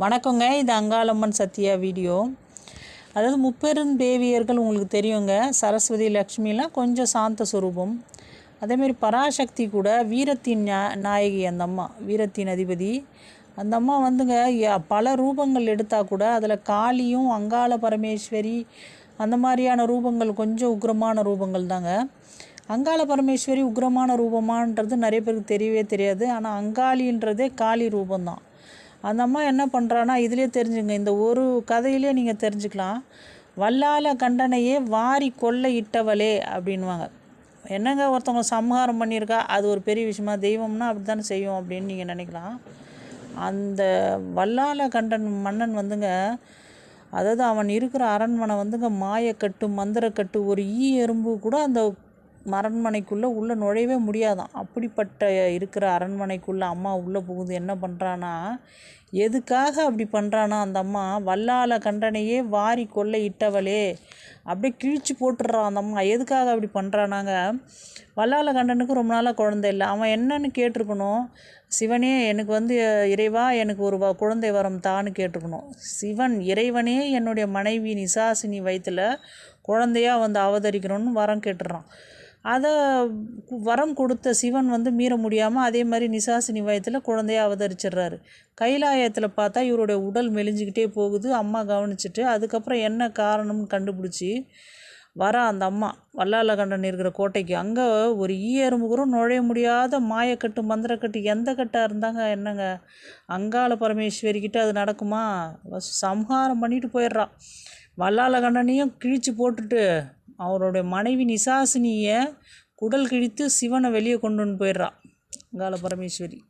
வணக்கங்க இது அங்காளம்மன் சத்யா வீடியோ. அதாவது முப்பெரும் தேவியர்கள் உங்களுக்கு தெரியுங்க சரஸ்வதி லக்ஷ்மிலாம் கொஞ்சம் சாந்த சுரூபம். அதேமாரி பராசக்தி கூட வீரத்தின் நாயகி அந்த அம்மா வீரத்தின் அதிபதி. அந்த அம்மா வந்துங்க பல ரூபங்கள் எடுத்தால் கூட அதில் காளியும் அங்காள பரமேஸ்வரி அந்த மாதிரியான ரூபங்கள் கொஞ்சம் உக்ரமான ரூபங்கள் தாங்க. அங்காள பரமேஸ்வரி உக்ரமான ரூபமானது நிறைய பேருக்கு தெரியவே தெரியாது. ஆனால் அங்காளின்றதே காளி ரூபந்தான் அந்த அம்மா என்ன பண்ணுறான்னா இதுலேயே தெரிஞ்சுங்க இந்த ஒரு கதையிலே நீங்கள் தெரிஞ்சுக்கலாம். வல்லால கண்டனையே வாரி கொள்ளை இட்டவளே அப்படின்வாங்க என்னங்க ஒருத்தவங்க சம்ஹாரம் பண்ணியிருக்கா? அது ஒரு பெரிய விஷயமா தெய்வம்னா அப்படி தானே செய்யும் அப்படின்னு நீங்கள் நினைக்கலாம். அந்த வல்லால கண்டன் மன்னன் வந்துங்க அதாவது அவன் இருக்கிற அரண்மனை வந்துங்க மாயக்கட்டு மந்திரக்கட்டு ஒரு ஈ எறும்பு கூட அந்த அரண்மனைக்குள்ளே உள்ளே நுழையவே முடியாதான். அப்படிப்பட்ட இருக்கிற அரண்மனைக்குள்ளே அம்மா உள்ளே புகுந்து என்ன பண்ணுறான்னா எதுக்காக அப்படி பண்ணுறானா அந்த அம்மா வல்லால கண்டனையே வாரி கொள்ளை இட்டவளே அப்படியே கிழிச்சு போட்டுடுறான் அந்த அம்மா. எதுக்காக அப்படி பண்ணுறானாங்க வல்லால கண்டனுக்கு ரொம்ப நாளாக குழந்தை இல்லை. அவன் என்னன்னு கேட்டிருக்கணும். சிவனே எனக்கு வந்து இறைவா எனக்கு ஒரு குழந்தை வரம் தான்னு கேட்டிருக்கணும். சிவன் இறைவனே என்னுடைய மனைவி நிசாசினி வயிற்றில் குழந்தையாக வந்து அவதரிக்கணும்னு வரம் கேட்டுடுறான். அதை வரம் கொடுத்த சிவன் வந்து மீற முடியாமல் அதே மாதிரி நிசாசினி வயத்தில் குழந்தைய அவதரிச்சிடுறாரு. கைலாயத்தில் பார்த்தா இவருடைய உடல் மெலிஞ்சிக்கிட்டே போகுது. அம்மா கவனிச்சிட்டு அதுக்கப்புறம் என்ன காரணம்னு கண்டுபிடிச்சி வர அந்த அம்மா வல்லாலகண்டன் இருக்கிற கோட்டைக்கு. அங்கே ஒரு ஈ எறும்பு கூட நுழைய முடியாத மாயக்கட்டு மந்திரக்கட்டு எந்த கட்டாக இருந்தாங்க என்னங்க? அங்காள பரமேஸ்வரிக்கிட்ட அது நடக்குமா? சம்ஹாரம் பண்ணிட்டு போயிடுறான் வல்லாலகண்டனையும் கிழிச்சு போட்டுட்டு அவருடைய மனைவி நிசாசினியை குடல் கிழித்து சிவனை வெளியே கொண்டு வந்து போயிடுறா. கால பரமேஸ்வரி